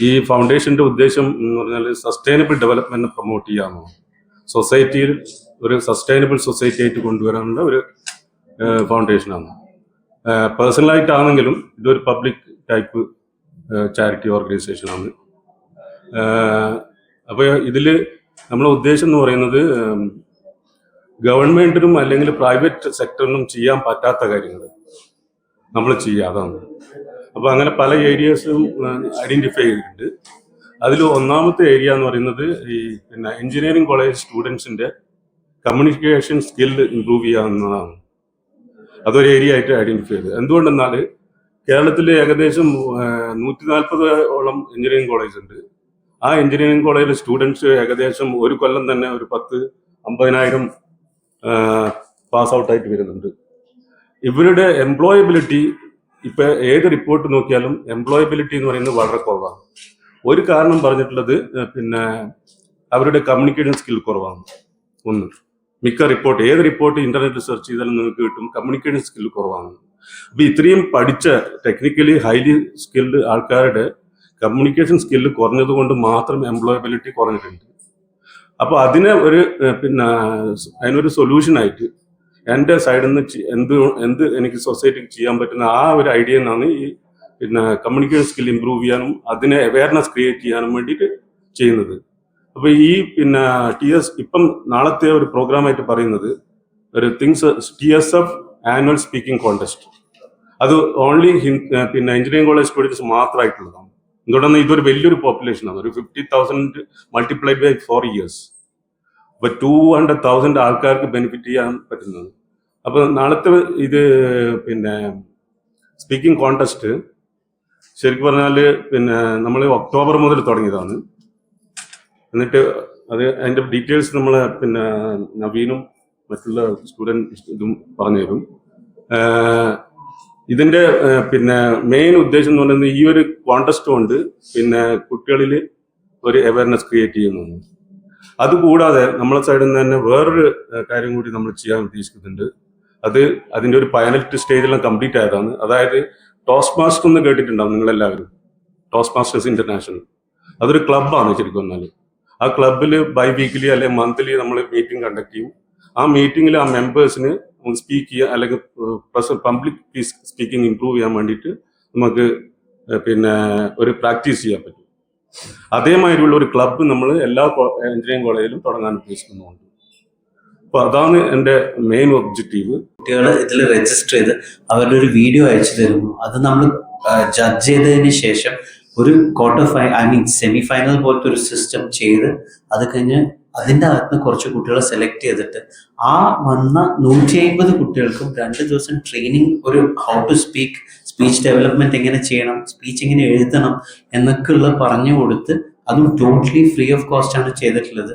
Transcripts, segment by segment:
ഈ ഫൗണ്ടേഷന്റെ ഉദ്ദേശം എന്ന് പറഞ്ഞാൽ സസ്റ്റൈനബിൾ ഡെവലപ്മെന്റ് പ്രൊമോട്ട് ചെയ്യാമോ? സൊസൈറ്റിയിൽ ഒരു സസ്റ്റൈനബിൾ സൊസൈറ്റി ആയിട്ട് കൊണ്ടുവരാനുള്ള ഒരു ഫൗണ്ടേഷനാണ് പേഴ്സണലായിട്ടാണെങ്കിലും ഇതൊരു പബ്ലിക് ടൈപ്പ് ചാരിറ്റി ഓർഗനൈസേഷനാണ് അപ്പോൾ ഇതിൽ നമ്മളെ ഉദ്ദേശം എന്ന് പറയുന്നത് ഗവൺമെന്റിനും അല്ലെങ്കിൽ പ്രൈവറ്റ് സെക്ടറിനും ചെയ്യാൻ പറ്റാത്ത കാര്യങ്ങൾ നമ്മൾ ചെയ്യുക അതാണ്. അപ്പോൾ അങ്ങനെ പല ഏരിയസും ഐഡന്റിഫൈ ചെയ്തിട്ടുണ്ട്. അതിൽ ഒന്നാമത്തെ ഏരിയ എന്ന് പറയുന്നത് ഈ പിന്നെ എഞ്ചിനീയറിംഗ് കോളേജ് സ്റ്റുഡൻസിന്റെ കമ്മ്യൂണിക്കേഷൻ സ്കിൽ ഇമ്പ്രൂവ് ചെയ്യുക എന്നതാണ്. അതൊരു ഏരിയ ആയിട്ട് ഐഡന്റിഫൈ ചെയ്തത്. എന്തുകൊണ്ടെന്നാൽ കേരളത്തിൽ ഏകദേശം നൂറ്റി നാൽപ്പതോളം എഞ്ചിനീയറിംഗ് കോളേജ് ഉണ്ട്. ആ എഞ്ചിനീയറിംഗ് കോളേജിലെ സ്റ്റുഡൻസ് ഏകദേശം ഒരു കൊല്ലം തന്നെ ഒരു പത്ത് അമ്പതിനായിരം പാസ് ഔട്ടായിട്ട് വരുന്നുണ്ട്. ഇവരുടെ എംപ്ലോയബിലിറ്റി ഇപ്പൊ ഏത് റിപ്പോർട്ട് നോക്കിയാലും എംപ്ലോയബിലിറ്റി എന്ന് പറയുന്നത് വളരെ കുറവാണ്. ഒരു കാരണം പറഞ്ഞിട്ടുള്ളത് പിന്നെ അവരുടെ കമ്മ്യൂണിക്കേഷൻ സ്കിൽ കുറവാണ്. ഒന്ന് മിക്ക റിപ്പോർട്ട് ഏത് റിപ്പോർട്ട് ഇന്റർനെറ്റ് സെർച്ച് ചെയ്താലും നിങ്ങൾക്ക് കിട്ടും കമ്മ്യൂണിക്കേഷൻ സ്കിൽ കുറവാണ്. അപ്പൊ ഇത്രയും പഠിച്ച ടെക്നിക്കലി ഹൈലി സ്കിൽഡ് ആൾക്കാരുടെ കമ്മ്യൂണിക്കേഷൻ സ്കില്ല് കുറഞ്ഞത് കൊണ്ട് മാത്രം എംപ്ലോയബിലിറ്റി കുറഞ്ഞിട്ടുണ്ട്. അപ്പൊ അതിനെ ഒരു പിന്നെ അതിനൊരു സൊല്യൂഷനായിട്ട് എന്റെ സൈഡിൽ നിന്ന് എന്ത് എന്ത് എനിക്ക് സൊസൈറ്റിക്ക് ചെയ്യാൻ പറ്റുന്ന ആ ഒരു ഐഡിയ എന്നാണ് ഈ പിന്നെ കമ്മ്യൂണിക്കേഷൻ സ്കിൽ ഇമ്പ്രൂവ് ചെയ്യാനും അതിനെ അവയർനെസ് ക്രിയേറ്റ് ചെയ്യാനും വേണ്ടിയിട്ട് ചെയ്യുന്നത്. അപ്പോൾ ഈ പിന്നെ ടി എസ് ഇപ്പം നാളത്തെ ഒരു പ്രോഗ്രാമായിട്ട് പറയുന്നത് ഒരു things T S F annual speaking contest അത് ഓൺലി പിന്നെ എഞ്ചിനീയറിംഗ് കോളേജ് സ്റ്റുഡൻസ് മാത്രമായിട്ടുള്ളതാണ് എന്തുകൊണ്ടെന്ന് ഇതൊരു വലിയൊരു പോപ്പുലേഷനാണ് ഒരു fifty thousand multiplied by four years അപ്പൊ ടു ഹൺഡ്രഡ് തൗസൻഡ് ആൾക്കാർക്ക് ബെനിഫിറ്റ് ചെയ്യാൻ പറ്റുന്നത്. അപ്പൊ നാളത്തെ ഇത് പിന്നെ സ്പീക്കിംഗ് കോണ്ടസ്റ്റ് ശരിക്കും പറഞ്ഞാൽ പിന്നെ നമ്മൾ ഒക്ടോബർ മുതൽ തുടങ്ങിയതാണ്. എന്നിട്ട് അത് അതിന്റെ ഡീറ്റെയിൽസ് നമ്മൾ പിന്നെ നവീനും മറ്റുള്ള സ്റ്റുഡന്റ് ഇതും പറഞ്ഞു തരും ആഹ് ഇതിന്റെ പിന്നെ മെയിൻ ഉദ്ദേശം എന്ന് പറയുന്നത് ഈ ഒരു കോണ്ടസ്റ്റ് കൊണ്ട് പിന്നെ കുട്ടികളിൽ ഒരു അവയർനെസ് ക്രിയേറ്റ് ചെയ്യുന്നു. അതുകൂടാതെ നമ്മളെ സൈഡിൽ നിന്ന് തന്നെ വേറൊരു കാര്യം കൂടി നമ്മൾ ചെയ്യാൻ ഉദ്ദേശിക്കുന്നുണ്ട്. അത് അതിന്റെ ഒരു ഫൈനൽ സ്റ്റേജെല്ലാം കംപ്ലീറ്റ് ആയതാണ്. അതായത് ടോസ് മാസ്റ്റർ എന്ന് കേട്ടിട്ടുണ്ടാവും നിങ്ങളെല്ലാവരും. ടോസ് മാസ്റ്റേഴ്സ് ഇന്റർനാഷണൽ അതൊരു ക്ലബ്ബാണ് ശരിക്കും പറഞ്ഞാൽ ആ ക്ലബിൽ ബൈ വീക്കിലി അല്ലെങ്കിൽ മന്ത്ലി നമ്മൾ മീറ്റിംഗ് കണ്ടക്ട് ചെയ്യും. ആ മീറ്റിംഗിൽ ആ മെമ്പേഴ്സിന് സ്പീക്ക് ചെയ്യാൻ അല്ലെങ്കിൽ പബ്ലിക് സ്പീക്കിംഗ് ഇംപ്രൂവ് ചെയ്യാൻ വേണ്ടിയിട്ട് നമുക്ക് പിന്നെ ഒരു പ്രാക്ടീസ് ചെയ്യാൻ പറ്റും. അതേമാതിരിയുള്ള ഒരു ക്ലബ്ബ് നമ്മൾ എല്ലാ എഞ്ചിനീയറിംഗ് കോളേജിലും തുടങ്ങാൻ ഉദ്ദേശിക്കുന്നുണ്ട്. അപ്പൊ അതാണ് എന്റെ മെയിൻ ഒബ്ജക്റ്റീവ് കുട്ടികൾ ഇതിൽ രജിസ്റ്റർ ചെയ്ത് അവരുടെ ഒരു വീഡിയോ അയച്ചു തരുന്നു. അത് നമ്മൾ ജഡ്ജ് ചെയ്തതിന് ശേഷം ഒരു ക്വാർട്ടർ ഫൈ ഐ മീൻ സെമി ഫൈനൽ പോലത്തെ ഒരു സിസ്റ്റം ചെയ്ത് അത് കഴിഞ്ഞ് അതിന്റെ അകത്ത് നിന്ന് കുറച്ച് കുട്ടികളെ സെലക്ട് ചെയ്തിട്ട് ആ വന്ന നൂറ്റി അമ്പത് കുട്ടികൾക്കും രണ്ട് ദിവസം ട്രെയിനിങ് ഒരു how to speak speech development എങ്ങനെ ചെയ്യണം സ്പീച്ച് എങ്ങനെ എഴുതണം എന്നൊക്കെയുള്ള പറഞ്ഞു കൊടുത്ത് അതും ടോട്ടലി ഫ്രീ ഓഫ് കോസ്റ്റ് ആണ് ചെയ്തിട്ടുള്ളത്.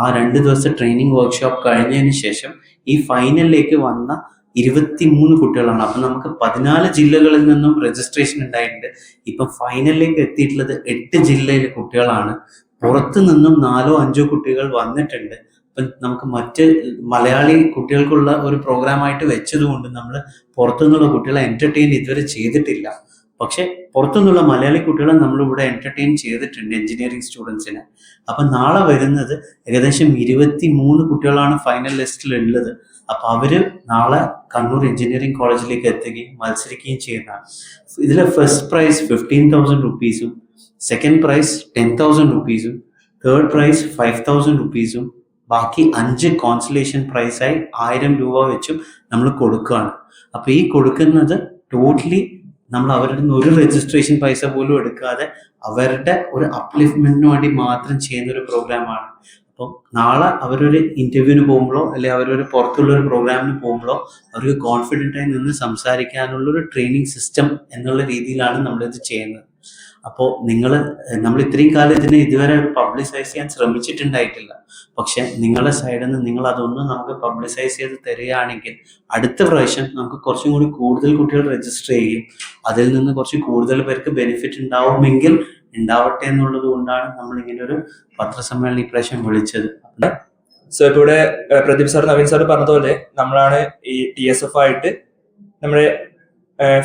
ആ രണ്ട് ദിവസത്തെ ട്രെയിനിങ് വർക്ക്ഷോപ്പ് കഴിഞ്ഞതിന് ശേഷം ഈ ഫൈനലിലേക്ക് വന്ന ഇരുപത്തി മൂന്ന് കുട്ടികളാണ്. അപ്പം നമുക്ക് പതിനാല് ജില്ലകളിൽ നിന്നും രജിസ്ട്രേഷൻ ഉണ്ടായിട്ടുണ്ട്. ഇപ്പം ഫൈനലിലേക്ക് എത്തിയിട്ടുള്ളത് എട്ട് ജില്ലയിലെ കുട്ടികളാണ്. പുറത്തു നിന്നും നാലോ അഞ്ചോ കുട്ടികൾ വന്നിട്ടുണ്ട്. ഇപ്പം നമുക്ക് മറ്റ് മലയാളി കുട്ടികൾക്കുള്ള ഒരു പ്രോഗ്രാമായിട്ട് വെച്ചതുകൊണ്ട് നമ്മൾ പുറത്തുനിന്നുള്ള കുട്ടികളെ എന്റർടൈൻ ഇതുവരെ ചെയ്തിട്ടില്ല. പക്ഷെ പുറത്തുനിന്നുള്ള മലയാളി കുട്ടികളെ നമ്മൾ ഇവിടെ എന്റർടൈൻ ചെയ്തിട്ടുണ്ട് എഞ്ചിനീയറിംഗ് സ്റ്റുഡൻസിനെ അപ്പൊ നാളെ വരുന്നത് ഏകദേശം ഇരുപത്തി മൂന്ന് കുട്ടികളാണ് ഫൈനൽ ലിസ്റ്റിൽ ഉള്ളത്. അപ്പൊ അവർ നാളെ കണ്ണൂർ എഞ്ചിനീയറിംഗ് കോളേജിലേക്ക് എത്തുകയും മത്സരിക്കുകയും ചെയ്യുന്നതാണ്. ഇതിലെ ഫസ്റ്റ് പ്രൈസ് ഫിഫ്റ്റീൻ തൗസൻഡ് റുപ്പീസും സെക്കൻഡ് പ്രൈസ് ടെൻ തൗസൻഡ് റുപ്പീസും തേർഡ് പ്രൈസ് ഫൈവ് തൗസൻഡ് റുപ്പീസും ബാക്കി അഞ്ച് കോൺസലേഷൻ പ്രൈസായി ആയിരം രൂപ വെച്ചും നമ്മൾ കൊടുക്കുകയാണ്. അപ്പൊ ഈ കൊടുക്കുന്നത് ടോട്ടലി നമ്മൾ അവരുടെ നിന്ന് ഒരു രജിസ്ട്രേഷൻ പൈസ പോലും എടുക്കാതെ അവരുടെ ഒരു അപ്ലിഫ്റ്റ്മെന്റിന് വേണ്ടി മാത്രം ചെയ്യുന്ന ഒരു പ്രോഗ്രാമാണ് അപ്പം നാളെ അവരൊരു ഇന്റർവ്യൂവിന് പോകുമ്പോഴോ അല്ലെങ്കിൽ അവരൊരു പുറത്തുള്ള ഒരു പ്രോഗ്രാമിന് പോകുമ്പോഴോ അവർക്ക് കോൺഫിഡന്റ് ആയി നിന്ന് സംസാരിക്കാനുള്ള ഒരു ട്രെയിനിങ് സിസ്റ്റം എന്നുള്ള രീതിയിലാണ് നമ്മളിത് ചെയ്യുന്നത്. അപ്പോൾ നിങ്ങൾ നമ്മൾ ഇത്രയും കാലം ഇതിനെ ഇതുവരെ പബ്ലിസൈസ് ചെയ്യാൻ ശ്രമിച്ചിട്ടുണ്ടായിട്ടില്ല. പക്ഷെ നിങ്ങളുടെ സൈഡിൽ നിന്ന് നിങ്ങൾ അതൊന്നും നമുക്ക് പബ്ലിസൈസ് ചെയ്ത് തരികയാണെങ്കിൽ അടുത്ത പ്രാവശ്യം നമുക്ക് കുറച്ചും കൂടി കൂടുതൽ കുട്ടികൾ രജിസ്റ്റർ ചെയ്യും. അതിൽ നിന്ന് കുറച്ച് കൂടുതൽ പേർക്ക് ബെനിഫിറ്റ് ഉണ്ടാവുമെങ്കിൽ ഉണ്ടാവട്ടെ എന്നുള്ളത് കൊണ്ടാണ് നമ്മൾ ഇങ്ങനെ ഒരു പത്രസമ്മേളനം ഇപ്രാവശ്യം വിളിച്ചത്. സോ ഇപ്പൊ ഇവിടെ പ്രദീപ് സാർ നവീൻ സാർ പറഞ്ഞതുപോലെ നമ്മളാണ് ഈ ടി എസ് എഫ് ആയിട്ട് നമ്മുടെ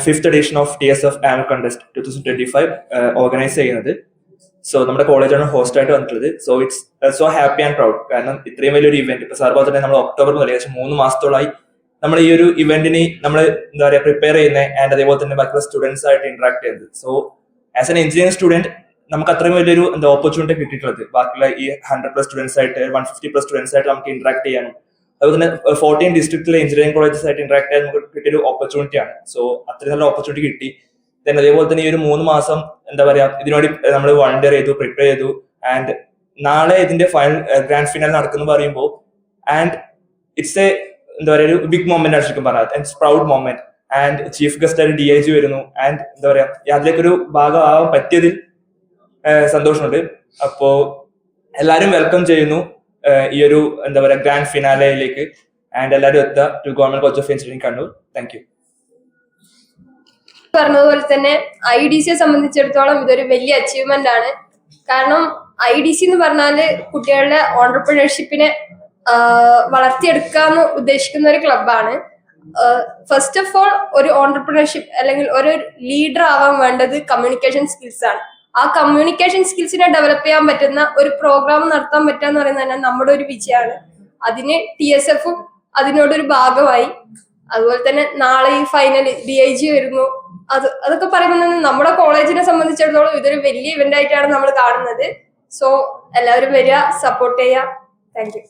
fifth edition of T S F annual contest two thousand twenty five organise ചെയ്യുന്നത്. സോ നമ്മുടെ കോളേജാണ് ഹോസ്റ്റ് ആയിട്ട് വന്നിട്ടുള്ളത്. So it's so happy and proud കാരണം ഇത്രയും വലിയൊരു ഇവന്റ് ഇപ്പൊ സാർ തന്നെ നമ്മൾ ഒക്ടോബർ മുതൽ ഏകദേശം മൂന്ന് മാസത്തോളമായി നമ്മൾ ഈ ഒരു ഇവന്റിന് നമ്മൾ എന്താ പറയുക പ്രിപ്പയർ ചെയ്യുന്നത് ആൻഡ് അതേപോലെ തന്നെ ബാക്കിയുള്ള സ്റ്റുഡൻസ് ആയിട്ട് ഇന്ററാക്ട് ചെയ്യുന്നത്. So as an engineering student നമുക്ക് അത്രയും വലിയൊരു എന്താ ഓപ്പർച്യൂണിറ്റി കിട്ടിയിട്ടുള്ളത്. ബാക്കിയുള്ള ഈ ഹൺഡ്രഡ് പ്ലസ് സ്റ്റുഡൻസ് ആയിട്ട് വൺ ഫിഫ്റ്റി പ്ലസ് സ്റ്റുഡൻസ് ആയിട്ട് നമുക്ക് ഇന്ററാക്ട് ചെയ്യാനും അതുപോലെ തന്നെ ഫോർട്ടീൻ ഡിസ്ട്രിക്റ്റിലെ എഞ്ചിനീയറിംഗ് കോളേജസ് ആയിട്ട് ഇന്ററാക്ട് ചെയ്യാൻ നമുക്ക് കിട്ടിയ ഒരു ഓപ്പർച്യൂണിറ്റി ആണ്. സോ അത്രയും നല്ല ഓപ്പർച്യൂണിറ്റി കിട്ടി. ദെൻ അതേപോലെ തന്നെ ഈ ഒരു മൂന്ന് മാസം എന്താ പറയാ ഇതിനുവേണ്ടി നമ്മൾ വളണ്ടിയർ ചെയ്തു പ്രിപ്പയർ ചെയ്തു. ആൻഡ് നാളെ ഇതിന്റെ ഫൈനൽ ഗ്രാൻഡ് ഫിനാൽ നടക്കുന്നു പറയുമ്പോൾ ആൻഡ് ഇറ്റ്സ് എ എന്താ പറയുക ഒരു ബിഗ് മൊമെന്റ് ആണ് ശരിക്കും പറയാം it's proud moment and chief guest ആയിട്ട് ഡി ഐ ജി വരുന്നു. ആൻഡ് എന്താ പറയാ അതിലേക്കൊരു ഭാഗമാവാൻ പറ്റിയതിൽ സന്തോഷമുണ്ട്. അപ്പോ എല്ലാരും വെൽക്കം ചെയ്യുന്നു. ഈ ഒരു എന്താ പറയുക ഗ്രാൻഡ് ഫിനാലയിലേക്ക് ആൻഡ് എല്ലാവരും എത്തുക to government college of engineering Kannur. Thank you പറഞ്ഞതുപോലെ തന്നെ ഐ ഡി സിയെ സംബന്ധിച്ചിടത്തോളം ഇതൊരു വലിയ അച്ചീവ്മെന്റ് ആണ്. കാരണം ഐ ഡി സി എന്ന് പറഞ്ഞാൽ കുട്ടികളുടെ ഓണ്ടർപ്രണർഷിപ്പിനെ വളർത്തിയെടുക്കാന്ന് ഉദ്ദേശിക്കുന്ന ഒരു ക്ലബാണ് ഫസ്റ്റ് ഓഫ് ഓൾ ഒരു ഓണ്ടർപ്രണർഷിപ്പ് അല്ലെങ്കിൽ ഒരു ലീഡർ ആവാൻ വേണ്ടത് കമ്മ്യൂണിക്കേഷൻ സ്കിൽസ് ആണ്. ആ കമ്മ്യൂണിക്കേഷൻ സ്കിൽസിനെ ഡെവലപ്പ് ചെയ്യാൻ പറ്റുന്ന ഒരു പ്രോഗ്രാം നടത്താൻ പറ്റുക എന്ന് പറയുന്നത് തന്നെ നമ്മുടെ ഒരു വിജയമാണ്. അതിന് ടി എസ് എഫും അതിനോടൊരു ഭാഗമായി. അതുപോലെ തന്നെ നാളെ ഈ ഫൈനൽ ഡി ഐ ജി വരുന്നു. അത് അതൊക്കെ പറയുമ്പോൾ നമ്മുടെ കോളേജിനെ സംബന്ധിച്ചിടത്തോളം ഇതൊരു വലിയ ഇവന്റ് ആയിട്ടാണ് നമ്മൾ കാണുന്നത്. സോ എല്ലാവരും വരിക സപ്പോർട്ട് ചെയ്യുക. Thank you